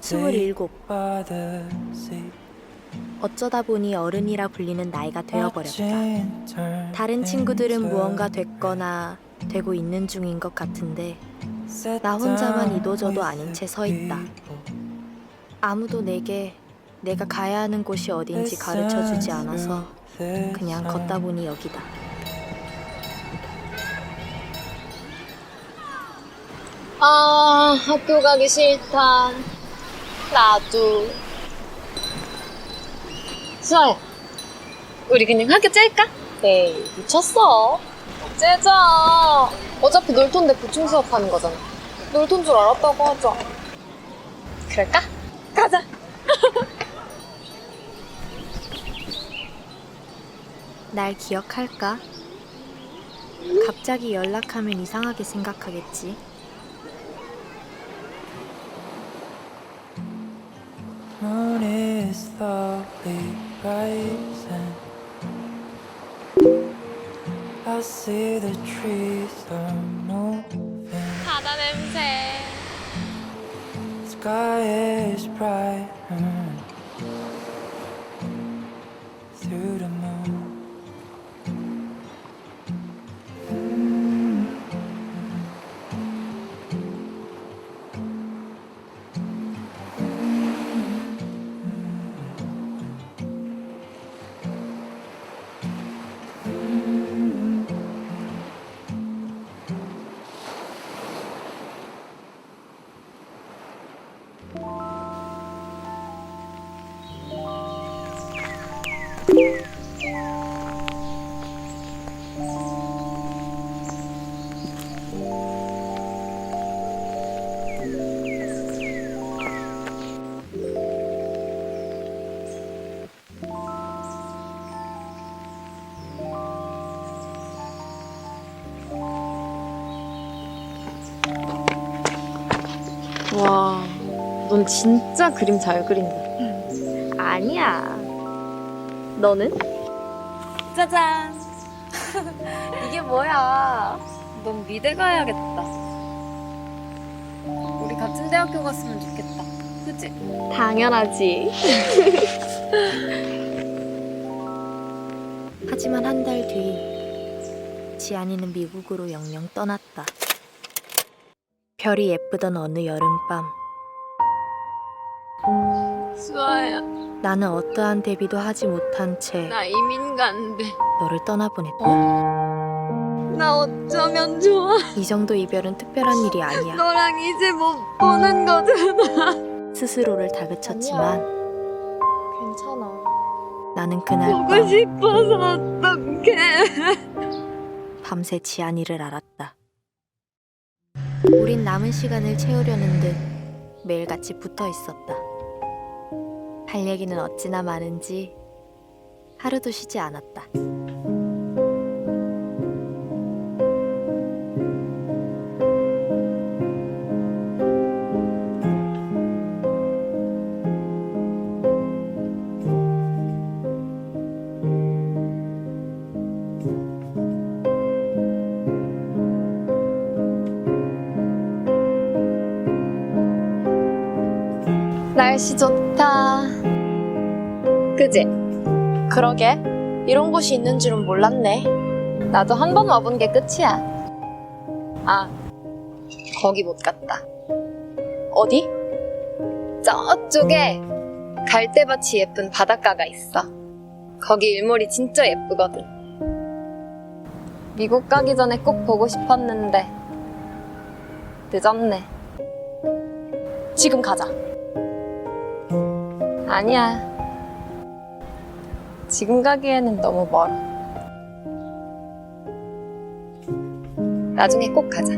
스물일곱. 어쩌다 보니 어른이라 불리는 나이가 되어버렸다. 다른 친구들은 무언가 됐거나 되고 있는 중인 것 같은데 나 혼자만 이도저도 아닌 채 서 있다. 아무도 내게 내가 가야 하는 곳이 어딘지 가르쳐 주지 않아서 그냥 걷다 보니 여기다. 아, 학교 가기 싫다. 나도. 수아야, 우리 그냥 학교 짤까? 에이, 미쳤어. 째자. 어차피 놀톤데 보충 수업하는 거잖아. 놀톤 줄 알았다고 하자. 그럴까? 가자. 날 기억할까? 갑자기 연락하면 이상하게 생각하겠지. is slowly rising. I see the trees are moving. 바다 냄새. Sky is bright 와, 넌 진짜 그림 잘 그린다. 아니야. 너는? 짜잔. 이게 뭐야? 넌 미대 가야겠다. 우리 같은 대학교 갔으면 좋겠다. 그치? 당연하지. 하지만 한 달 뒤, 지안이는 미국으로 영영 떠났다. 별이 예쁘던 어느 여름밤, 수아야, 나는 어떠한 대비도 하지 못한 채 나 이민 간대. 너를 떠나보냈다. 나 어쩌면 좋아. 이 정도 이별은 특별한 일이 아니야. 너랑 이제 못 보는 거잖아. 스스로를 다그쳤지만 괜찮아. 나는 그날 보고 밤 싶어서 어떡해. 밤새 지안이를 알았다. 우린 남은 시간을 채우려는 듯 매일같이 붙어 있었다. 할 얘기는 어찌나 많은지 하루도 쉬지 않았다. 날씨 좋다. 그지? 그러게. 이런 곳이 있는 줄은 몰랐네. 나도 한 번 와본 게 끝이야. 아, 거기 못 갔다. 어디? 저쪽에 갈대밭이 예쁜 바닷가가 있어. 거기 일몰이 진짜 예쁘거든. 미국 가기 전에 꼭 보고 싶었는데 늦었네. 지금 가자. 아니야. 지금 가기에는 너무 멀어. 나중에 꼭 가자.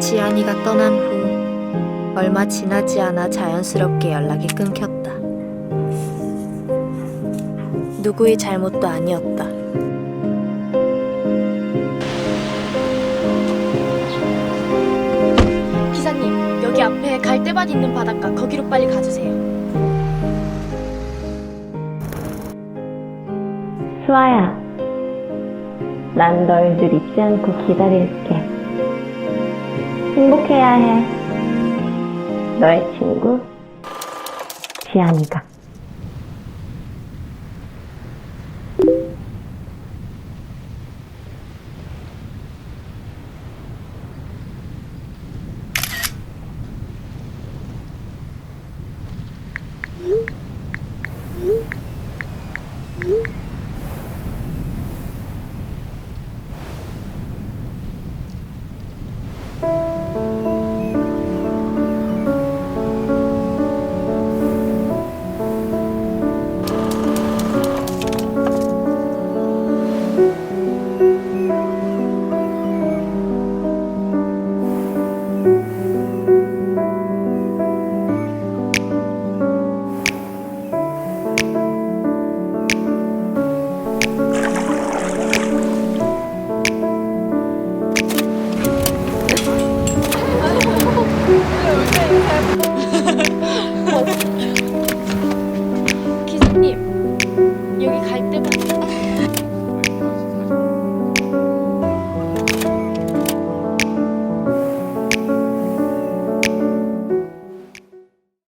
지안이가 떠난 후 얼마 지나지 않아 자연스럽게 연락이 끊겼다. 누구의 잘못도 아니었다. 여기 앞에 갈대밭 있는 바닷가 거기로 빨리 가주세요. 수아야, 난 널 늘 잊지 않고 기다릴게. 행복해야 해. 너의 친구, 지안이가.